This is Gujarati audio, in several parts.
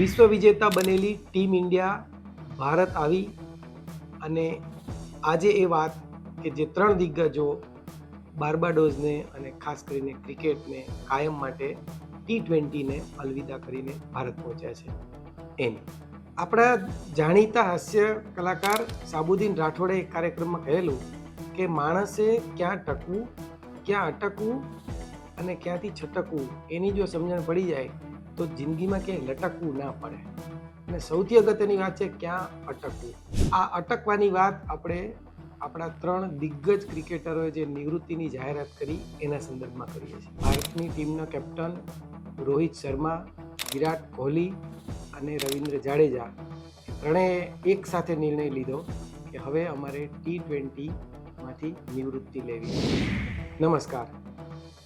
વિશ્વ વિજેતા બનેલી ટીમ ઇન્ડિયા, ભારત આવી અને આજે એ વાત કે જે ત્રણ દિગ્ગજો બાર્બાડોઝને અને ખાસ કરીને ક્રિકેટને કાયમ માટે ટી ટ્વેન્ટીને અલવિદા કરીને ભારત પહોંચ્યા છે. એમ. આપણા જાણીતા હાસ્ય કલાકાર સાબુદ્દીન રાઠોડે એક કાર્યક્રમમાં કહેલું કે માણસે ક્યાં ટકવું, ક્યાં અટકવું અને ક્યાંથી છટકવું એની જો સમજણ પડી જાય તો જિંદગીમાં ક્યાંય લટકવું ના પડે. અને સૌથી અગત્યની વાત છે ક્યાં અટકવું. આ અટકવાની વાત આપણે આપણા ત્રણ દિગ્ગજ ક્રિકેટરોએ જે નિવૃત્તિની જાહેરાત કરી એના સંદર્ભમાં કરીએ છીએ. ભારતની ટીમના કેપ્ટન રોહિત શર્મા, વિરાટ કોહલી અને રવિન્દ્ર જાડેજા ત્રણેય એક સાથે નિર્ણય લીધો કે હવે અમારે ટી ટ્વેન્ટીમાંથી નિવૃત્તિ લેવી નમસ્કાર.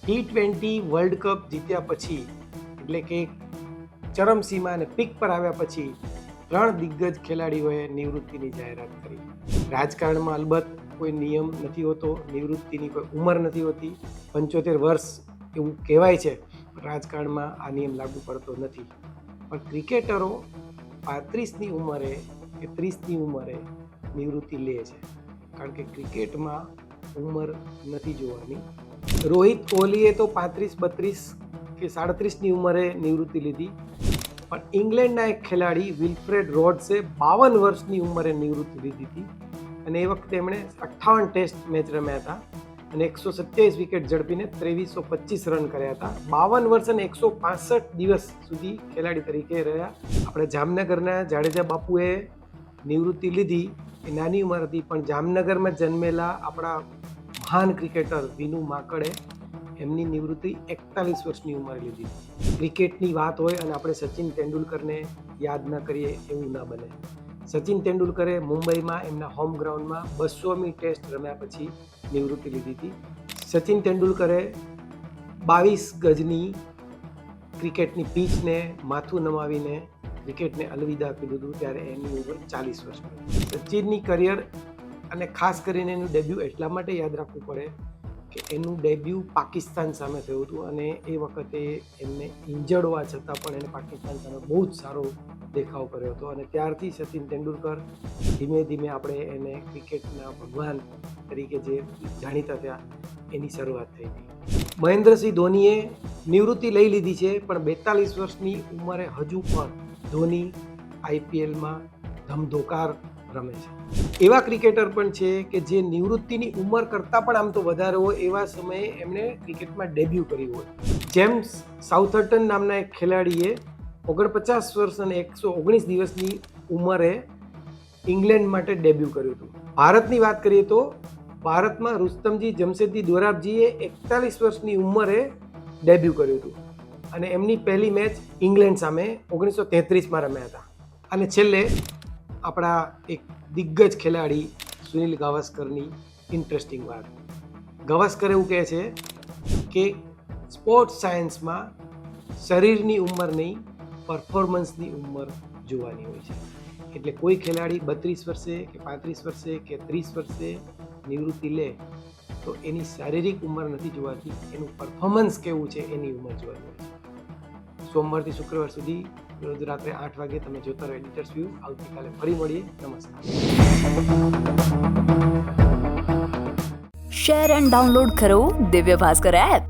ટી ટ્વેન્ટી વર્લ્ડ કપ જીત્યા પછી એટલે કે ચરમસીમા અને પીક પર આવ્યા પછી ત્રણ દિગ્ગજ ખેલાડીઓએ નિવૃત્તિની જાહેરાત કરી. રાજકારણમાં અલબત્ત કોઈ નિયમ નથી હોતો, નિવૃત્તિની કોઈ ઉંમર નથી હોતી, પંચોતેર વર્ષ એવું કહેવાય છે રાજકારણમાં આ નિયમ લાગુ પડતો નથી. પણ ક્રિકેટરો પાંત્રીસની ઉંમરે કે ત્રીસની ઉંમરે નિવૃત્તિ લે છે. કારણ કે ક્રિકેટમાં ઉંમર નથી જોવાની. રોહિત કોહલીએ તો પાંત્રીસ, બત્રીસ કે સાડત્રીસની ઉંમરે નિવૃત્તિ લીધી. પણ ઇંગ્લેન્ડના એક ખેલાડી વિલ્ફ્રેડ રોડ્સે બાવન વર્ષની ઉંમરે નિવૃત્તિ લીધી હતી અને એ વખતે એમણે અઠ્ઠાવન ટેસ્ટ મેચ રમ્યા હતા અને એકસો સત્યાવીસ વિકેટ ઝડપીને ત્રેવીસો પચીસ રન કર્યા હતા. બાવન વર્ષ અને એકસો પાસઠ દિવસ સુધી ખેલાડી તરીકે રહ્યા. આપણે જામનગરના જાડેજા બાપુએ નિવૃત્તિ લીધી. એ નાની ઉંમર હતી પણ જામનગરમાં જન્મેલા આપણા મહાન ક્રિકેટર વિનુ માકડે એમની નિવૃત્તિ એકતાલીસ વર્ષની ઉંમરે લીધી. ક્રિકેટની વાત હોય અને આપણે સચિન તેંડુલકરને યાદ ન કરીએ એવું ના બને. સચિન તેંડુલકરે મુંબઈમાં એમના હોમ ગ્રાઉન્ડમાં બસોમી ટેસ્ટ રમ્યા પછી નિવૃત્તિ લીધી હતી. સચિન તેંડુલકરે બાવીસ ગજની ક્રિકેટની પીચને માથું નમાવીને ક્રિકેટને અલવિદા કીધું હતું ત્યારે એની ઉંમર ચાલીસ વર્ષની સચિનની કરિયર અને ખાસ કરીને એનું ડેબ્યુ એટલા માટે યાદ રાખવું પડે કે એનું ડેબ્યુ પાકિસ્તાન સામે થયું હતું અને એ વખતે એમને ઇન્જર્ડ હોવા છતાં પણ એને પાકિસ્તાન સામે બહુ જ સારો દેખાવ કર્યો હતો અને ત્યારથી સચિન તેંડુલકર ધીમે ધીમે આપણે એને ક્રિકેટના ભગવાન તરીકે જે જાણીતા થયા, એની શરૂઆત થઈ હતી. મહેન્દ્રસિંહ ધોનીએ નિવૃત્તિ લઈ લીધી છે, પણ બેતાલીસ વર્ષની ઉંમરે હજુ પણ ધોની આઈપીએલમાં ધમધોકાર રમે છે. એવા ક્રિકેટર પણ છે કે જે નિવૃત્તિની ઉંમર કરતાં પણ આમ તો વધારે હોય એવા સમયે એમણે ક્રિકેટમાં ડેબ્યુ કર્યું હોય. જેમ્સ સાઉથર્ટન નામના એક ખેલાડીએ ઓગણપચાસ વર્ષ અને એકસો ઓગણીસ દિવસની ઉંમરે ઇંગ્લેન્ડ માટે ડેબ્યુ કર્યું હતું. ભારતની વાત કરીએ તો ભારતમાં રુસ્તમજી જમશેદજી દોરાબજીએ એકતાલીસ વર્ષની ઉંમરે ડેબ્યુ કર્યું હતું અને એમની પહેલી મેચ ઇંગ્લેન્ડ સામે ઓગણીસો તેત્રીસમાં રમ્યા હતા. અને છેલ્લે આપણા એક દિગ્ગજ ખેલાડી સુનિલ ગાવસ્કરની ઇન્ટરેસ્ટિંગ વાત. ગાવસ્કર એવું કહે છે કે સ્પોર્ટ્સ સાયન્સમાં શરીરની ઉંમર નહીં પરફોર્મન્સની ઉંમર જોવાની હોય છે. એટલે કોઈ ખેલાડી બત્રીસ વર્ષે કે પાંત્રીસ વર્ષે કે ત્રીસ વર્ષે નિવૃત્તિ લે, તો એની શારીરિક ઉંમર નથી જોવાતી, એનું પરફોર્મન્સ કેવું છે એની ઉંમર જોવાની હોય છે. સોમવારથી શુક્રવાર સુધી રોજ રાત્રે આઠ વાગે તમે જોતા રહો એડિટર્સ વ્યૂ આવતીકાલે ફરી મળીએ નમસ્કાર શેર એન્ડ ડાઉનલોડ કરો દિવ્ય ભાસ્કર એપ